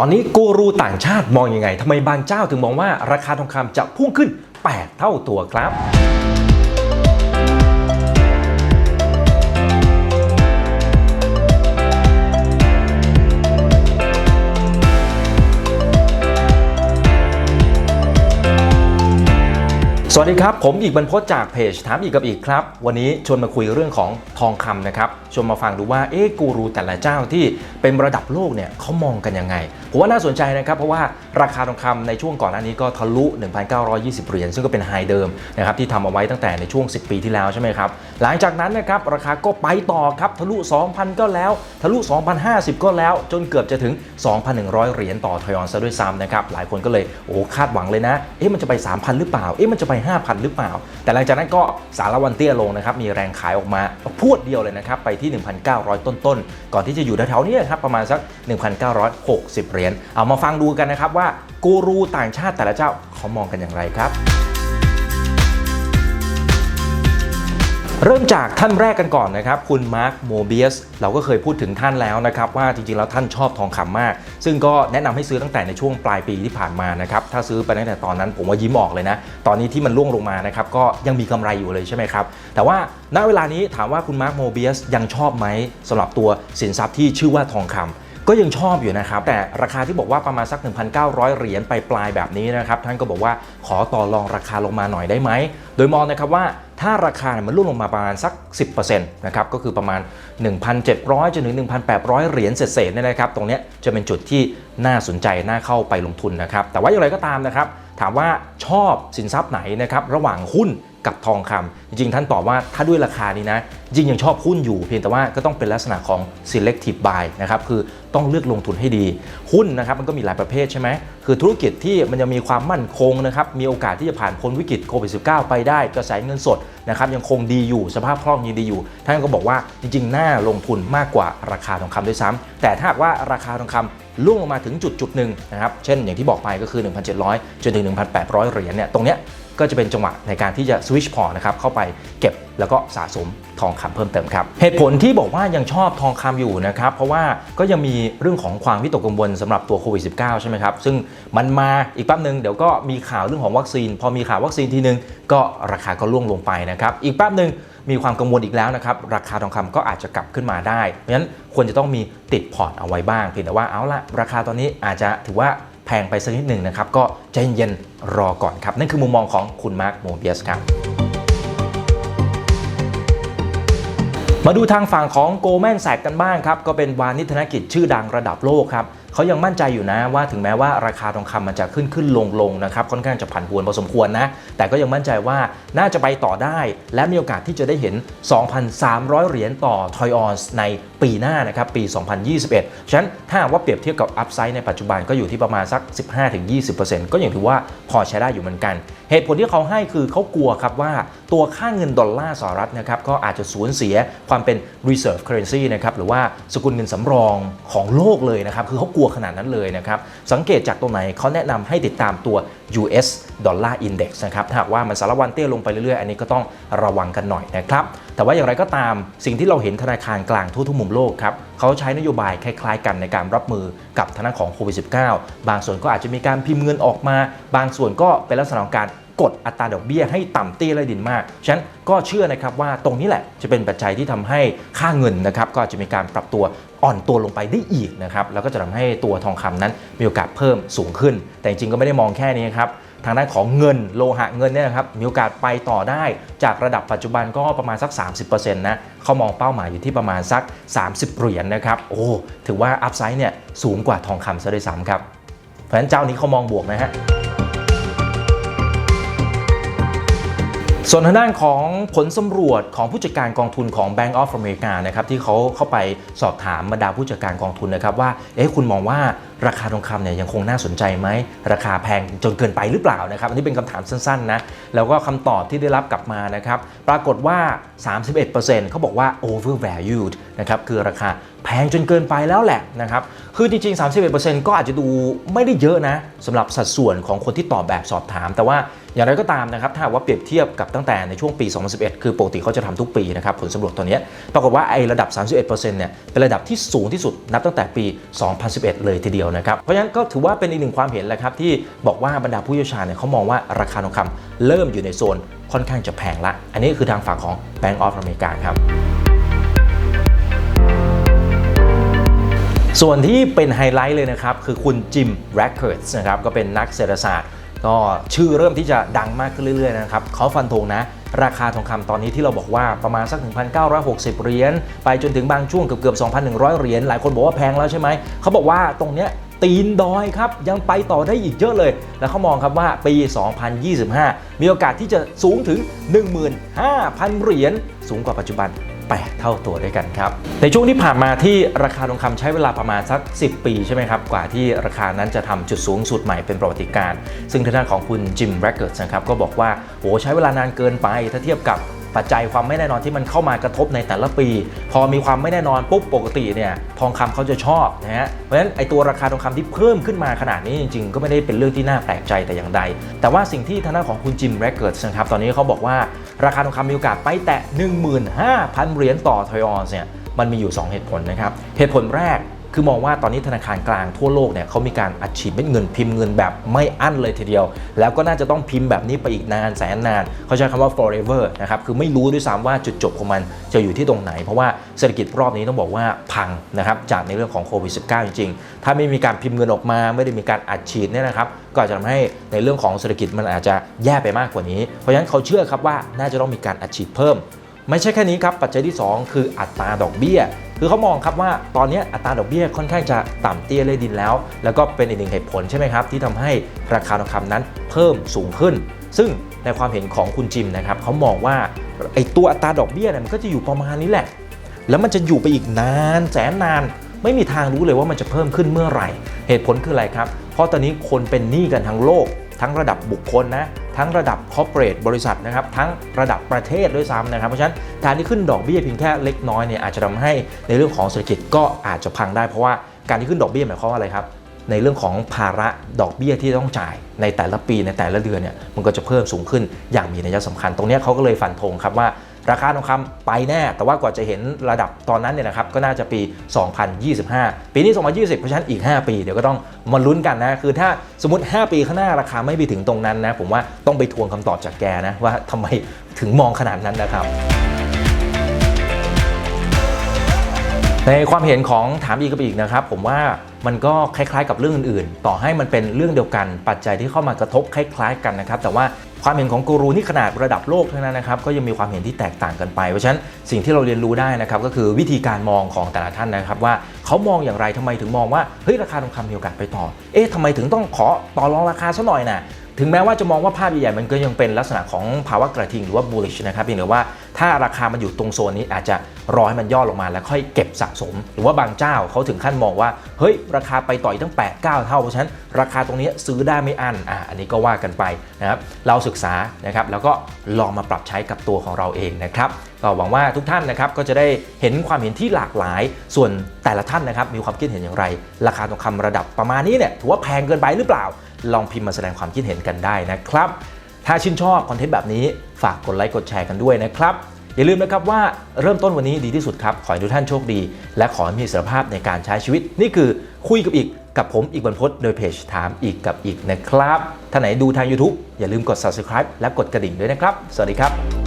อนนี้กูรูต่างชาติมองยังไงทำไมบางเจ้าถึงมองว่าราคาทองคำจะพุ่งขึ้น 8 เท่าตัวครับ สวัสดีครับ ผมอีกบรรพตจากเพจถามอีกกับอีกครับ วันนี้ชวนมาคุยเรื่องของทองคำนะครับชวนมาฟังดูว่าเอ๊ะกูรูแต่ละเจ้าที่เป็นระดับโลกเนี่ยเขามองกันยังไงผมว่าน่าสนใจนะครับ เพราะว่าราคาทองคำในช่วงก่อนหน้านี้ก็ทะลุ 1,920 เหรียญซึ่งก็เป็นไฮเดิมนะครับที่ทำเอาไว้ตั้งแต่ในช่วง 10 ปีที่แล้วใช่ไหมครับหลังจากนั้นนะครับราคาก็ไปต่อครับทะลุ 2,000 ก็แล้ว ทะลุ 2,050 ก็แล้ว จนเกือบจะถึง 2,100 เหรียญต่อทยอนซะด้วยซ้ำนะครับหลายคนก็เลยโอ้คาดหวังเลยนะเอ๊ะมันจะไป 3,000 หรือเปล่าเอ๊ะมันจะไป5,000 หรือเปล่า แต่หลังจากนั้นก็สารวันเตี้ยลงนะครับ มีแรงขายออกมาพูดเดียวเลยนะครับ ไปที่ 1,900 ต้นๆ ก่อนที่จะอยู่แถวๆนี้ครับประมาณสัก 1,960 เหรียญ เอามาฟังดูกันนะครับว่ากูรูต่างชาติแต่ละเจ้าเขามองกันอย่างไรครับ เริ่มจากท่านแรกกันก่อนนะครับ คุณมาร์คโมเบียสเราก็เคยพูดถึงท่านแล้วนะครับ ว่าจริงๆ แล้วท่านชอบทองคำมาก ซึ่งก็แนะนำให้ซื้อตั้งแต่ในช่วงปลายปีที่ผ่านมานะครับ ถ้าซื้อไปตั้งแต่ตอนนั้นผมว่ายิ้มออกเลยนะ ตอนนี้ที่มันล่วงลงมานะครับ ก็ยังมีกำไรอยู่เลยใช่ไหมครับ แต่ว่าณเวลานี้ถามว่าคุณมาร์คโมเบียสยังชอบไหมสำหรับตัวสินทรัพย์ที่ชื่อว่าทองคำก็ยังชอบอยู่นะครับ แต่ราคาที่บอกว่าประมาณสัก 1,900 เหรียญไปปลายแบบนี้นะครับ ท่านก็บอกว่าขอต่อรองราคาลงมาหน่อยได้ไหม โดยมองนะครับว่า ถ้าราคาเนี่ยมันร่วงลงมาประมาณสัก 10%นะครับก็คือประมาณ 1,700จนถึง1,800 เหรียญเศษๆเนี่ยนะครับ ตรงนี้จะเป็นจุดที่น่าสนใจน่าเข้าไปลงทุนนะครับ แต่ว่าอย่างไรก็ตามนะครับ ถามว่าชอบสินทรัพย์ไหนนะครับระหว่างหุ้น กับทองคำจริงๆ ท่านตอบว่าถ้าด้วยราคานี้นะจริงยังชอบหุ้นอยู่เพียงแต่ว่าก็ต้องเป็นลักษณะของ selective buy นะครับคือต้องเลือกลงทุนให้ดี หุ้นนะครับมันก็มีหลายประเภทใช่ไหมคือธุรกิจที่มันจะมีความมั่นคงนะครับมีโอกาสที่จะผ่านพ้นวิกฤตโควิด -19 ไปได้กระแสเงินสดนะครับยังคงดีอยู่สภาพคล่องยังดีอยู่ ท่านก็บอกว่าจริงๆ น่าลงทุนมากกว่าราคาทองคำด้วยซ้ำแต่ถ้าหากว่าราคาทองคำล่วงลงมาถึงจุดจุดหนึ่งนะครับเช่นอย่างที่บอกไปก็คือ 1,700 จนถึง 1,800 เหรียญเนี่ยตรงเนี้ย ก็จะเป็นจังหวะในการที่จะสวิชพอร์นะครับเข้าไปเก็บแล้วก็สะสมทองคำเพิ่มเติมครับ เหตุผลที่บอกว่ายังชอบทองคำอยู่นะครับ เพราะว่าก็ยังมีเรื่องของความวิตกกังวลสำหรับตัวโควิด -19 ใช่ไหมครับ ซึ่งมันมาอีกแป๊บหนึ่งเดี๋ยวก็มีข่าวเรื่องของวัคซีน พอมีข่าววัคซีนทีนึง ก็ราคาก็ล่วงลงไปนะครับ อีกแป๊บหนึ่งมีความกังวลอีกแล้วนะครับ ราคาทองคำก็อาจจะกลับขึ้นมาได้เพราะฉะนั้นควรจะต้องมีติดพอร์ตเอาไว้บ้างเพียงแต่ว่าเอาละราคาตอนนี้อาจจะถือว่า พงไปสักนิดหนึ่งนะครับ ก็ใจเย็นรอก่อนครับ นั่นคือมุมมองของคุณมาร์คโมเบียสครับมาดูทางฝั่งของโกลแมนแสกกันบ้างครับ ก็เป็นวานิธนกิจชื่อดังระดับโลกครับ เขายังมั่นใจอยู่นะว่าถึงแม้ว่าราคาทองคำมันจะขึ้นขึ้นลงลงนะครับค่อนข้างจะผันผวนพอสมควรนะ แต่ก็ยังมั่นใจว่าน่าจะไปต่อได้ และมีโอกาสที่จะได้เห็น 2,300 เหรียญต่อทอยออนในปีหน้านะครับปี 2021 ฉะนั้นถ้าว่าเปรียบเทียบกับอัพไซด์ในปัจจุบันก็อยู่ที่ประมาณสัก 15-20%ก็ยังถือว่าพอใช้ได้อยู่เหมือนกัน เหตุผลที่เขาให้คือเขากลัวครับว่าตัวค่าเงินดอลลาร์สหรัฐนะครับก็อาจจะสูญเสียความเป็น reserve currency นะครับหรือว่าสกุลเงินสำรองของโลกเลยนะครับคือเขากลัวขนาดนั้นเลยนะครับ สังเกตจากตรงไหนเขาแนะนำให้ติดตามตัว US Dollar Index นะครับ ถ้าหากว่ามันสารวันเตี้ยลงไปเรื่อยๆ อันนี้ก็ต้องระวังกันหน่อยนะครับ แต่ว่าอย่างไรก็ตามสิ่งที่เราเห็นธนาคารกลางทั่วทุกมุมโลกครับเขาใช้นโยบายคล้ายๆ กันในการรับมือกับทางด้าของโควิด -19 บางส่วนก็อาจจะมีการพิมพ์เงินออกมา บางส่วนก็เป็นลักษณะของการ กดอัตราดอกเบี้ยให้ต่ำเตี้ยและดินมาก ฉะนั้นก็เชื่อนะครับว่าตรงนี้แหละจะเป็นปัจจัยที่ทำให้ค่าเงินนะครับก็จะมีการปรับตัวอ่อนตัวลงไปได้อีกนะครับแล้วก็จะทำให้ตัวทองคำนั้นมีโอกาสเพิ่มสูงขึ้น แต่จริงๆก็ไม่ได้มองแค่นี้ครับทางด้านของเงินโลหะเงินเนี่ยนะครับมีโอกาสไปต่อได้จากระดับปัจจุบันก็ประมาณสัก 30%นะเขามองเป้าหมายอยู่ที่ประมาณสัก 30 เหรียญนะครับโอ้ถือว่าอัพไซด์เนี่ยสูงกว่าทองคำซะด้วยซ้ำครับเพราะฉะนั้นเจ้านี้เขามองบวกนะฮะ ส่วนทางด้านของผลสำรวจของผู้จัดการกองทุนของ Bank of America นะครับที่เขาเข้าไปสอบถามบรรดาผู้จัดการกองทุนนะครับว่าเอ๊ะคุณมองว่าราคาทองคำเนี่ยยังคงน่าสนใจไหม ราคาแพงจนเกินไปหรือเปล่านะครับ อันนี้เป็นคำถามสั้นๆนะแล้วก็คำตอบที่ได้รับกลับมานะครับ ปรากฏว่า 31%เขาบอกว่า overvalued นะครับคือราคาแพงจนเกินไปแล้วแหละนะครับคือจริงๆ 31%ก็อาจจะดูไม่ได้เยอะนะสำหรับสัดส่วนของคนที่ตอบแบบสอบถาม แต่ว่า อย่างไรก็ตามนะครับถ้าว่าเปรียบเทียบกับตั้งแต่ในช่วงปี 2011 คือปกติเขาจะทำทุกปีนะครับผลสำรวจตัวนี้ปรากฏว่าไอ้ระดับ 31%เนี่ยเป็นระดับที่สูงที่สุดนับตั้งแต่ปี 2011 เลยทีเดียวนะครับเพราะฉะนั้นก็ถือว่าเป็นอีกหนึ่งความเห็นแหละครับที่บอกว่าบรรดาผู้เชี่ยวชาญเนี่ยเขามองว่าราคาทองคำเริ่มอยู่ในโซนค่อนข้างจะแพงละ อันนี้คือทางฝั่งของ Bank of America ครับส่วนที่เป็นไฮไลท์เลยนะครับ คือคุณจิมแร็คเคิร์ดนะครับก็เป็นนักเศรษฐศาสตร์ ก็ชื่อเริ่มที่จะดังมากขึ้นเรื่อยๆนะครับเขาฟันธงนะ ราคาทองคำตอนนี้ที่เราบอกว่าประมาณสัก 1,960 เหรียญไปจนถึงบางช่วงเกือบเกือบ2,100 เหรียญหลายคนบอกว่าแพงแล้วใช่ไหมเขาบอกว่าตรงเนี้ยตีนดอยครับ ยังไปต่อได้อีกเยอะเลย แล้วเขามองครับว่าปี 2025 มีโอกาสที่จะสูงถึง 15,000 เหรียญสูงกว่าปัจจุบัน 8 เท่าตัวด้วยกันครับ ในช่วงที่ผ่านมาที่ราคาทองคำใช้เวลาประมาณสัก 10 ปีใช่ไหมครับ กว่าที่ราคานั้นจะทำจุดสูงสุดใหม่เป็นประวัติการณ์ซึ่งทางด้านของคุณจิมแร็กเกิร์สนะครับก็บอกว่าโหใช้เวลานานเกินไปถ้าเทียบกับ ปัจจัยความไม่แน่นอนที่มันเข้ามากระทบในแต่ละปี พอมีความไม่แน่นอนปุ๊บปกติเนี่ยทองคำเขาจะชอบนะฮะเพราะฉะนั้นไอตัวราคาทองคำที่เพิ่มขึ้นมาขนาดนี้จริง ๆ ก็ไม่ได้เป็นเรื่องที่น่าแปลกใจแต่อย่างใด แต่ว่าสิ่งที่ทางด้านของคุณจิมแร็กเกิร์สนะครับตอนนี้เขาบอกว่าราคาทองคำมีโอกาสไปแตะ 15,000 เหรียญต่อทอยออนเนี่ยมันมีอยู่ 2 เหตุผลนะครับเหตุผลแรก คือมองว่าตอนนี้ธนาคารกลางทั่วโลกเนี่ยเขามีการอัดฉีดเม็ดเงินพิมพ์เงินแบบไม่อั้นเลยทีเดียว แล้วก็น่าจะต้องพิมพ์แบบนี้ไปอีกนานแสนนาน เขาใช้คำว่า forever นะครับคือไม่รู้ด้วยซ้ำว่าจุดจบของมันจะอยู่ที่ตรงไหน เพราะว่าเศรษฐกิจรอบนี้ต้องบอกว่าพังนะครับจากในเรื่องของโควิด -19 จริงๆ ถ้าไม่มีการพิมพ์เงินออกมา ไม่ได้มีการอัดฉีดเนี่ยนะครับก็อาจจะทำให้ในเรื่องของเศรษฐกิจมันอาจจะแย่ไปมากกว่านี้ เพราะฉะนั้นเขาเชื่อครับว่าน่าจะต้องมีการอัดฉีดเพิ่มไม่ใช่แค่นี้ครับ ปัจจัยที่ 2 คืออัตราดอกเบี้ย คือเขามองครับว่าตอนนี้อัตราดอกเบี้ยค่อนข้างจะต่ำเตี้ยเลยดินแล้ว แล้วก็เป็นอีกหนึ่งเหตุผลใช่ไหมครับ ที่ทำให้ราคาทองคำนั้นเพิ่มสูงขึ้น ซึ่งในความเห็นของคุณจิมนะครับเขามองว่าไอ้ตัวอัตราดอกเบี้ยเนี่ยมันก็จะอยู่ประมาณนี้แหละ แล้วมันจะอยู่ไปอีกนานแสนนาน ไม่มีทางรู้เลยว่ามันจะเพิ่มขึ้นเมื่อไหร่ เหตุผลคืออะไรครับ เพราะตอนนี้คนเป็นหนี้กันทั้งโลก ทั้งระดับบุคคลนะ ทั้งระดับคอร์เปอเรทบริษัทนะครับทั้งระดับประเทศด้วยซ้ำนะครับ เพราะฉะนั้นการที่ขึ้นดอกเบี้ยเพียงแค่เล็กน้อยเนี่ยอาจจะทำให้ในเรื่องของเศรษฐกิจก็อาจจะพังได้เพราะว่าการที่ขึ้นดอกเบี้ยหมายความว่าอะไรครับในเรื่องของภาระดอกเบี้ยที่ต้องจ่ายในแต่ละปีในแต่ละเดือนเนี่ยมันก็จะเพิ่มสูงขึ้นอย่างมีนัยสำคัญ ตรงนี้เขาก็เลยฟันธงครับว่า ราคาทองคำไปแน่ แต่ว่ากว่าจะเห็นระดับตอนนั้นเนี่ยนะครับก็น่าจะปี 2025 ปีนี้ 2020 เพราะฉะนั้นอีก 5 ปี เดี๋ยวก็ต้องมาลุ้นกันนะ คือถ้าสมมติ 5 ปีข้างหน้าราคาไม่ไปถึงตรงนั้นนะ ผมว่าต้องไปทวงคำตอบจากแกนะ ว่าทำไมถึงมองขนาดนั้นนะครับในความเห็นของถามอีกกับอีกนะครับ ผมว่ามันก็คล้ายๆ กับเรื่องอื่นๆ ต่อให้มันเป็นเรื่องเดียวกันปัจจัยที่เข้ามากระทบคล้าย ๆ กันนะครับ แต่ว่า ความเห็นของกูรูนี่ขนาดระดับโลกเท่านั้นนะครับก็ยังมีความเห็นที่แตกต่างกันไปเพราะฉะนั้นสิ่งที่เราเรียนรู้ได้นะครับก็คือวิธีการมองของแต่ละท่านนะครับว่าเขามองอย่างไรทำไมถึงมองว่าเฮ้ยราคาทองคำมีโอกาสไปต่อ เอ๊ะทำไมถึงต้องขอต่อรองราคาซะหน่อยนะ ถึงแม้ว่าจะมองว่าภาพใหญ่ๆมันก็ยังเป็นลักษณะของภาวะกระทิงหรือว่า bullish นะครับเพียงแต่ว่าถ้าราคามันอยู่ตรงโซนนี้อาจจะรอให้มันย่อลงมาแล้วค่อยเก็บสะสม หรือว่าบางเจ้าเขาถึงขั้นมองว่าเฮ้ยราคาไปต่ออีกตั้ง 8 9 เท่าเพราะฉะนั้นราคาตรงนี้ซื้อได้ไม่อั้นอะอันนี้ก็ว่ากันไปนะครับเราศึกษานะครับแล้วก็ลองมาปรับใช้กับตัวของเราเองนะครับก็หวังว่าทุกท่านนะครับก็จะได้เห็นความเห็นที่หลากหลาย ส่วนแต่ละท่านนะครับมีความคิดเห็นอย่างไร ราคาทองคำระดับประมาณนี้เนี่ยถือว่าแพงเกินไปหรือเปล่า ลองพิมพ์มาแสดงความคิดเห็นกันได้นะครับ ถ้าชื่นชอบคอนเทนต์แบบนี้ฝากกดไลค์กดแชร์กันด้วยนะครับ อย่าลืมนะครับว่าเริ่มต้นวันนี้ดีที่สุดครับ ขอให้ทุกท่านโชคดี และขอให้มีอิสรภาพในการใช้ชีวิต นี่คือคุยกับอีกกับผมอีกบรรพศโดยเพจถามอีกกับอีกนะครับ ถ้าไหนดูทาง YouTube อย่าลืมกด subscribe และกดกระดิ่งด้วยนะครับ สวัสดีครับ